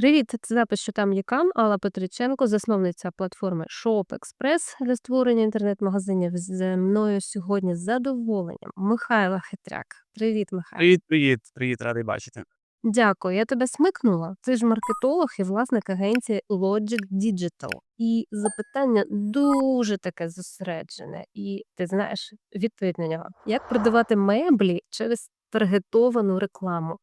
Привіт, це запис «Що там Якам», Алла Петриченко, засновниця платформи ShopExpress для створення інтернет-магазинів. Зі мною сьогодні з задоволенням Михайло Хитряк. Привіт, Михайло. Привіт, привіт, привіт, радий бачити. Дякую, я тебе смикнула. Ти ж маркетолог і власник агенції Logic Digital. І запитання дуже таке зосереджене. І ти знаєш відповідь на нього. Як продавати меблі через таргетовану рекламу?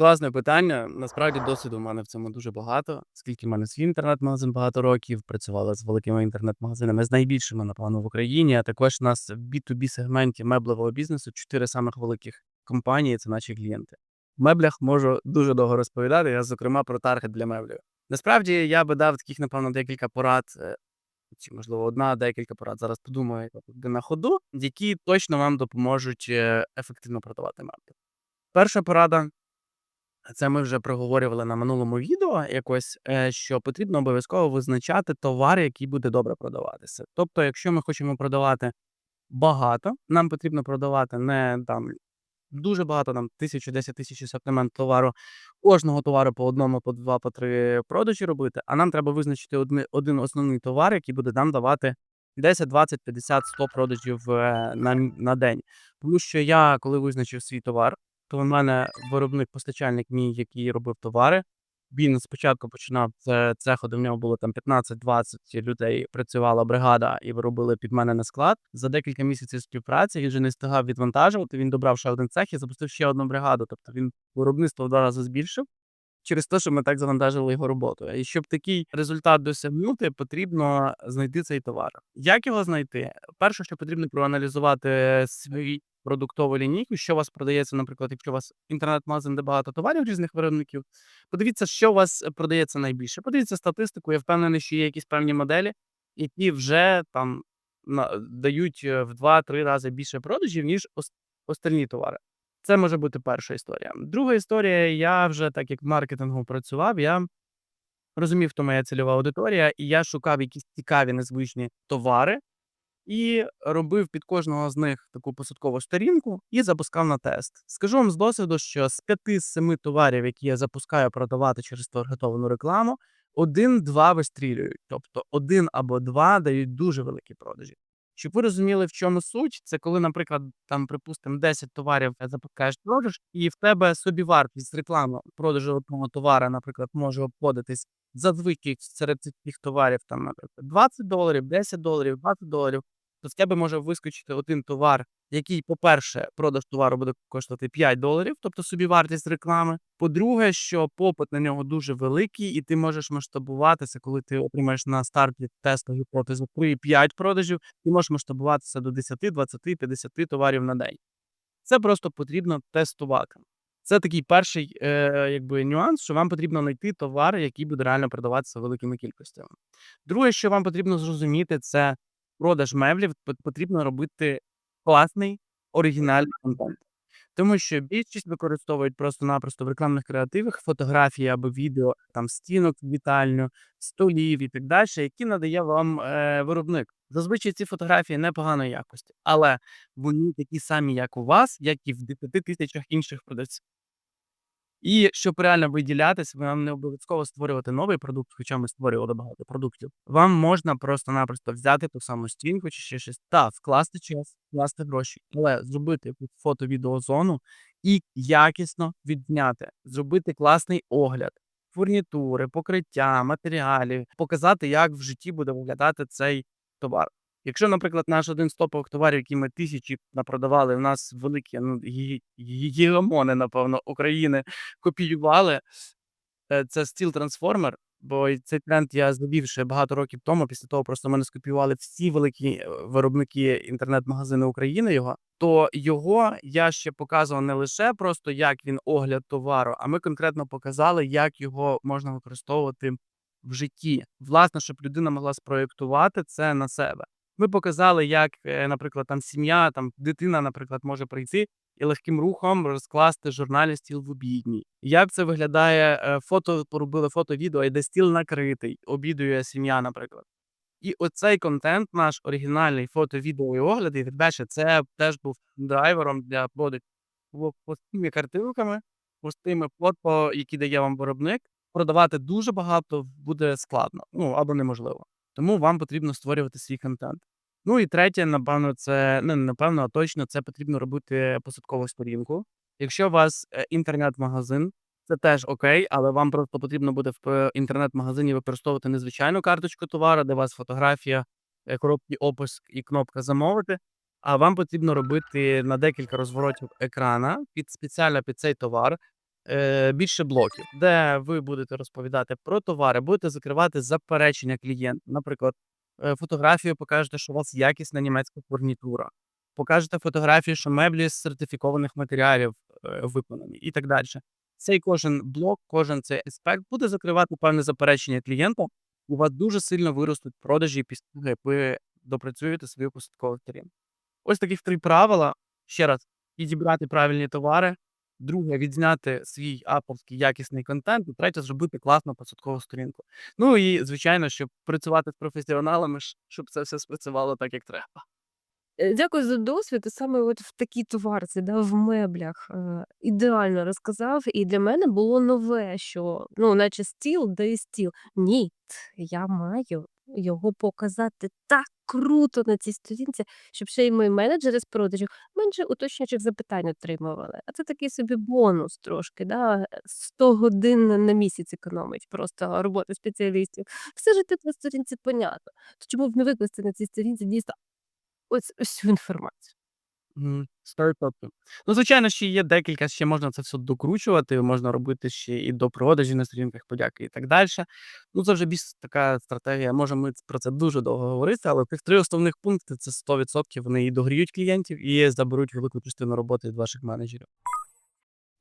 Класне питання. Насправді досвіду в мене в цьому дуже багато, оскільки в мене свій інтернет-магазин багато років, працювала з великими інтернет-магазинами, з найбільшими, напевно, в Україні. А також у нас в B2B сегменті меблевого бізнесу чотири самих великих компанії це наші клієнти. В меблях можу дуже довго розповідати, я, зокрема, про таргет для меблів. Насправді я би дав таких, напевно, декілька порад, е, чи можливо одна, декілька порад. Зараз подумаю на ходу, які точно вам допоможуть е, ефективно продавати меблі. Перша порада це ми вже проговорювали на минулому відео якось, е, що потрібно обов'язково визначати товар, який буде добре продаватися. Тобто, якщо ми хочемо продавати багато, нам потрібно продавати не там дуже багато, там тисячу, десять тисяч асортимент товару, кожного товару по одному, по два, по три продажі робити. А нам треба визначити один основний товар, який буде нам давати 10, 20, 50, 100 продажів е, на, на день. Тому що я, коли визначив свій товар, то в мене виробник-постачальник мій, який робив товари. Він спочатку починав це цеху, де в нього було там 15-20 людей, працювала бригада, і робили під мене на склад. За декілька місяців співпраці він вже не встигав відвантажувати. Він добрав ще один цех і запустив ще одну бригаду. Тобто він виробництво в два рази збільшив через те, що ми так завантажили його роботу. І щоб такий результат досягнути, потрібно знайти цей товар. Як його знайти? Перше, що потрібно проаналізувати свій продуктову лінійку, що у вас продається, наприклад, якщо у вас інтернет-магазин, де багато товарів різних виробників. Подивіться, що у вас продається найбільше. Подивіться статистику. Я впевнений, що є якісь певні моделі, які вже там на, дають е, в 2-3 рази більше продажів, ніж ос- остальні товари. Це може бути перша історія. Друга історія, я вже так як в маркетингу працював, я розумів, хто моя цільова аудиторія, і я шукав якісь цікаві незвичні товари і робив під кожного з них таку посадкову сторінку і запускав на тест. Скажу вам з досвіду, що з п'яти з семи товарів, які я запускаю продавати через таргетовану рекламу, один-два вистрілюють. Тобто один або два дають дуже великі продажі. Щоб ви розуміли, в чому суть, це коли, наприклад, там, припустимо, 10 товарів е, запускаєш продаж, і в тебе собівартість реклами продажу одного товара, наприклад, може обходитись зазвичай серед цих товарів, там, наприклад, 20 доларів, 10 доларів, 20 доларів, то в тебе може вискочити один товар, який, по-перше, продаж товару буде коштувати 5 доларів, тобто собівартість реклами. По-друге, що попит на нього дуже великий, і ти можеш масштабуватися, коли ти отримаєш на старті тесту гіпотезу 3-5 продажів, ти можеш масштабуватися до 10, 20, 50 товарів на день. Це просто потрібно тестувати. Це такий перший е, якби, нюанс, що вам потрібно знайти товар, який буде реально продаватися великими кількостями. Друге, що вам потрібно зрозуміти, це продаж меблів потрібно робити класний оригінальний контент. Тому що більшість використовують просто-напросто в рекламних креативах фотографії або відео там стінок в вітальню, столів і так далі, які надає вам е, виробник. Зазвичай ці фотографії непоганої якості, але вони такі самі, як у вас, як і в 10 тисячах інших продавців. І щоб реально виділятися, вам не обов'язково створювати новий продукт, хоча ми створювали багато продуктів. Вам можна просто-напросто взяти ту саму стінку чи ще щось та вкласти час, вкласти гроші, але зробити фото-відеозону і якісно відзняти, зробити класний огляд, фурнітури, покриття, матеріалів, показати, як в житті буде виглядати цей товар. Якщо, наприклад, наш один з топових товарів, які ми тисячі напродавали, в нас великі ну, гі- гі- гігамони, напевно, України копіювали. Е, Це стіл трансформер, бо цей тренд я завів ще багато років тому. Після того просто мене скопіювали всі великі е, виробники інтернет-магазини України його. То його я ще показував не лише просто як він огляд товару, а ми конкретно показали, як його можна використовувати в житті. Власне, щоб людина могла спроєктувати це на себе. Ми показали, як, е, наприклад, там сім'я, там дитина, наприклад, може прийти і легким рухом розкласти журнальний стіл в обідній. Як це виглядає? е, Фото поробили фото-відео, і де стіл накритий, обідує сім'я, наприклад. І оцей контент, наш оригінальний фото, відео і огляди, так це теж був драйвером для продажу. Було картинками, простими фото, які дає вам виробник, продавати дуже багато буде складно, ну або неможливо. Тому вам потрібно створювати свій контент. Ну і третє, напевно, це не напевно, а точно це потрібно робити посадкову сторінку. Якщо у вас е, інтернет-магазин, це теж окей, але вам просто потрібно буде в е, інтернет-магазині використовувати незвичайну карточку товару, де у вас фотографія, е, короткий опис і кнопка замовити. А вам потрібно робити на декілька розворотів екрана під спеціально під цей товар е, більше блоків, де ви будете розповідати про товари, будете закривати заперечення клієнта. Наприклад, е, фотографію покажете, що у вас якісна німецька фурнітура. Покажете фотографію, що меблі з сертифікованих матеріалів е, виконані, і так далі. Цей кожен блок, кожен цей аспект буде закривати певне заперечення клієнта. У вас дуже сильно виростуть продажі після ви допрацюєте свою посадкову сторінку. Ось таких три правила. Ще раз, підібрати правильні товари. Друге, відзняти свій аповський якісний контент. І третє, зробити класну посадкову сторінку. Ну і, звичайно, щоб працювати з професіоналами, щоб це все спрацювало так, як треба. Е, Дякую за досвід. І саме от в такій товарці, да, в меблях е, ідеально розказав. І для мене було нове, що ну, наче стіл, де і стіл. Ні, я маю його показати так круто на цій сторінці, щоб ще й мої менеджери з продажів менше уточнюючих запитань отримували. А це такий собі бонус трошки, да? 100 годин на місяць економить просто роботи спеціалістів. Все життя на сторінці понятно. То чому б не викласти на цій сторінці дійсно ось всю інформацію? Мгм. 100%. Ну, звичайно, ще є декілька, ще можна це все докручувати, можна робити ще і до продажі на сторінках подяки і так далі. Ну, це вже більш така стратегія. Можемо ми про це дуже довго говорити, але тих три основних пункти це 100% вони і догріють клієнтів, і заберуть велику частину роботи від ваших менеджерів.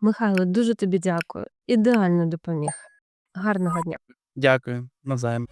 Михайло, дуже тобі дякую. Ідеально допоміг. Гарного дня. Дякую, навзаєм.